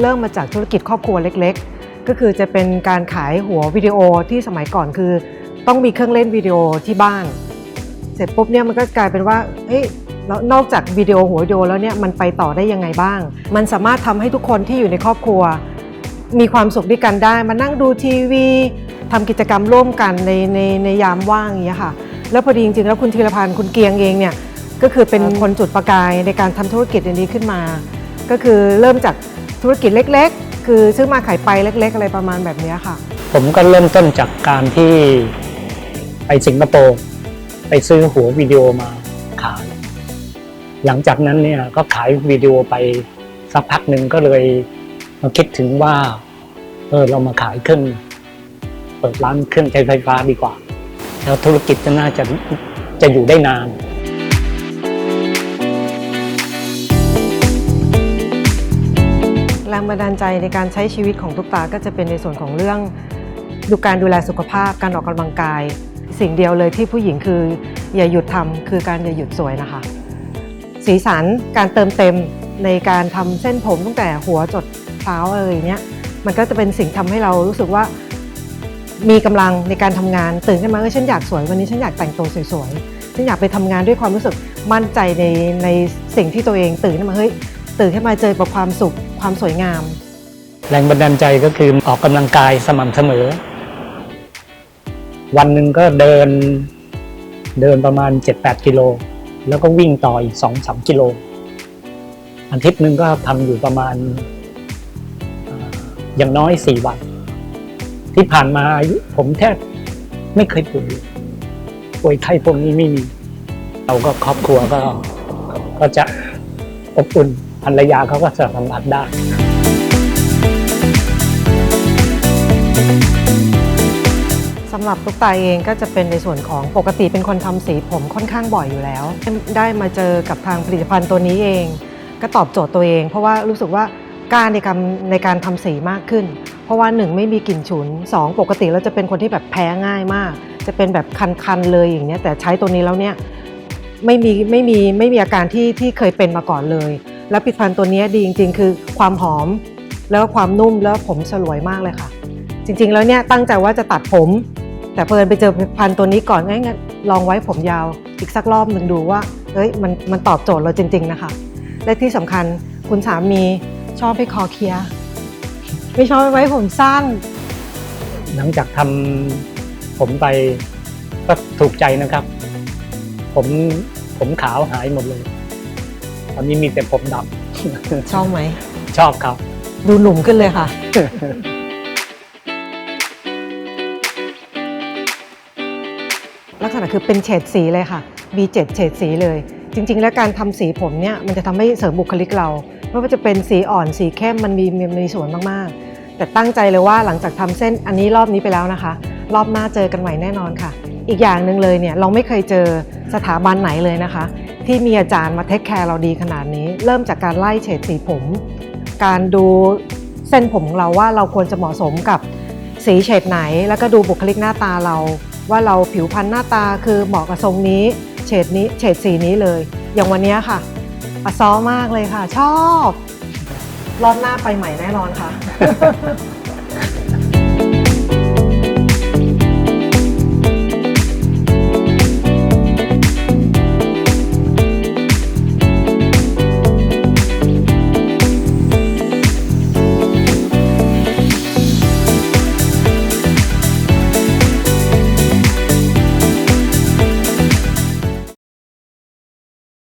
เริ่มมาจากธุรกิจครอบครัวเล็ก ๆ ก็คือจะเป็นการขายหัววิดีโอที่สมัยก่อนคือ ต้องมีเครื่องเล่นวิดีโอที่บ้าน เสร็จปุ๊บเนี่ยมันก็กลายเป็นว่าเฮ้ยแล้วนอกจากวิดีโอหัววิดีโอแล้วเนี่ยมันไปต่อได้ยังไงบ้าง มันสามารถทำให้ทุกคนที่อยู่ในครอบครัว มีความสุขด้วยกันได้ มานั่งดูทีวีทำกิจกรรมร่วมกันในในในยามว่างอย่างเงี้ยค่ะแล้วพอดีจริงๆแล้วคุณธีรพันธ์คุณเกียงเองเนี่ยก็คือเป็นคนจุดประกายในการทำธุรกิจอันนี้ขึ้นมา ก็คือเริ่มจาก ธุรกิจเล็กๆ คือซื้อมาขายไปเล็ก ๆ อะไรประมาณแบบนี้ค่ะ ผมก็เริ่มต้นจากการที่ไปสิงคโปร์ไปซื้อหัววิดีโอมาขาย หลังจากนั้นเนี่ยก็ขายวิดีโอไปสักพักหนึ่งก็เลยมาคิดถึงว่าเออเรามาขายเครื่องเปิดร้านเครื่องใช้ไฟฟ้าดีกว่า แล้วธุรกิจจะน่าจะจะอยู่ได้นาน แรงบันดาลใจในการใช้ชีวิตของตุ๊กตาก็จะเป็นในส่วนของเรื่องดูการดูแลสุขภาพการออกกำลังกาย สิ่งเดียวเลยที่ผู้หญิงคืออย่าหยุดทำคือการอย่าหยุดสวยนะคะ สีสันการเติมเต็มในการทำเส้นผมตั้งแต่หัวจดเท้าอะไรเงี้ยมันก็จะเป็นสิ่งทำให้เรารู้สึกว่ามีกำลังในการทำงานตื่นขึ้นมาเออฉันอยากสวยวันนี้ฉันอยากแต่งตัวสวยๆฉันอยากไปทำงานด้วยความรู้สึกมั่นใจในในสิ่งที่ตัวเองตื่นขึ้นมาเฮ้ย ตื่นขึ้นมาเจอกับความสุขความสวยงาม แรงบันดาลใจก็คือออกกำลังกายสม่ำเสมอ วันหนึ่งก็เดินเดินประมาณ 7-8 กิโล แล้วก็วิ่งต่ออีก 2-3 กิโล อาทิตย์หนึ่งก็ทำอยู่ประมาณเอ่ออย่างน้อย 4 วัน ที่ผ่านมาผมแทบไม่เคยป่วยป่วยไข้พวกนี้ไม่มี เราก็ครอบครัวก็ก็จะอบอุ่น ภรรยาเขาก็สัมผัสได้สำหรับตุ๊กตาเองก็จะเป็นในส่วนของปกติเป็นคนทำสีผมค่อนข้างบ่อยอยู่แล้ว ได้มาเจอกับทางผลิตภัณฑ์ตัวนี้เอง ก็ตอบโจทย์ตัวเอง เพราะว่ารู้สึกว่ากล้ารในการในการทำสีมากขึ้น เพราะว่าหนึ่งไม่มีกลิ่นฉุนสองปกติแล้วจะเป็นคนที่แบบแพ้ง่ายมาก จะเป็นแบบคันๆเลยอย่างเนี้ยแต่ใช้ตัวนี้แล้วเนี่ยไม่มีไม่มีไม่มีอาการที่ที่เคยเป็นมาก่อนเลย แล้วผลิตภัณฑ์ตัวนี้ดีจริง ๆ คือความหอมแล้วก็ความนุ่มแล้วผมสลวยมากเลยค่ะ จริง ๆ แล้วเนี่ยตั้งใจว่าจะตัดผม แต่เพลินไปเจอผลิตภัณฑ์ตัวนี้ก่อนงั้นลองไว้ผมยาวอีกสักรอบหนึ่งดูว่าเฮ้ยมันมันตอบโจทย์เราจริง ๆ นะคะ และที่สำคัญคุณสามีชอบให้คอเคลียร์ไม่ชอบไว้ผมสั้น หลังจากทำผมไปก็ถูกใจนะครับ ผมผมขาวหายหมดเลย ตอนนี้มีแต่ผมดชอบไหมำ ชอบครับ ดูหนุ่มขึ้นเลยค่ะ ลักษณะคือเป็นเฉดสีเลยค่ะ B7 เฉดสีเลย จริง ๆ แล้วการทำสีผมเนี่ยมันจะทำให้เสริมบุคลิกเรา ไม่ว่าจะเป็นสีอ่อนสีเข้มมันมีมีมีส่วนมากๆ แต่ตั้งใจเลยว่าหลังจากทำเส้นอันนี้รอบนี้ไปแล้วนะคะ รอบหน้าเจอกันใหม่แน่นอนค่ะ อีกอย่างหนึ่งเลยเนี่ยเราไม่เคยเจอสถาบันไหนเลยนะคะ ที่มีอาจารย์มาเทคแคร์เราดีขนาดนี้ เริ่มจากการไล่เฉดสีผม การดูเส้นผมของเราว่าเราควรจะเหมาะสมกับสีเฉดไหน แล้วก็ดูบุคลิกหน้าตาเรา ว่าเราผิวพรรณหน้าตาคือเหมาะกับทรงนี้เฉดนี้เฉดสีนี้เลย อย่างวันนี้ค่ะอะซ้อมากเลยค่ะ ชอบ รอบหน้าไปใหม่แน่นอนค่ะ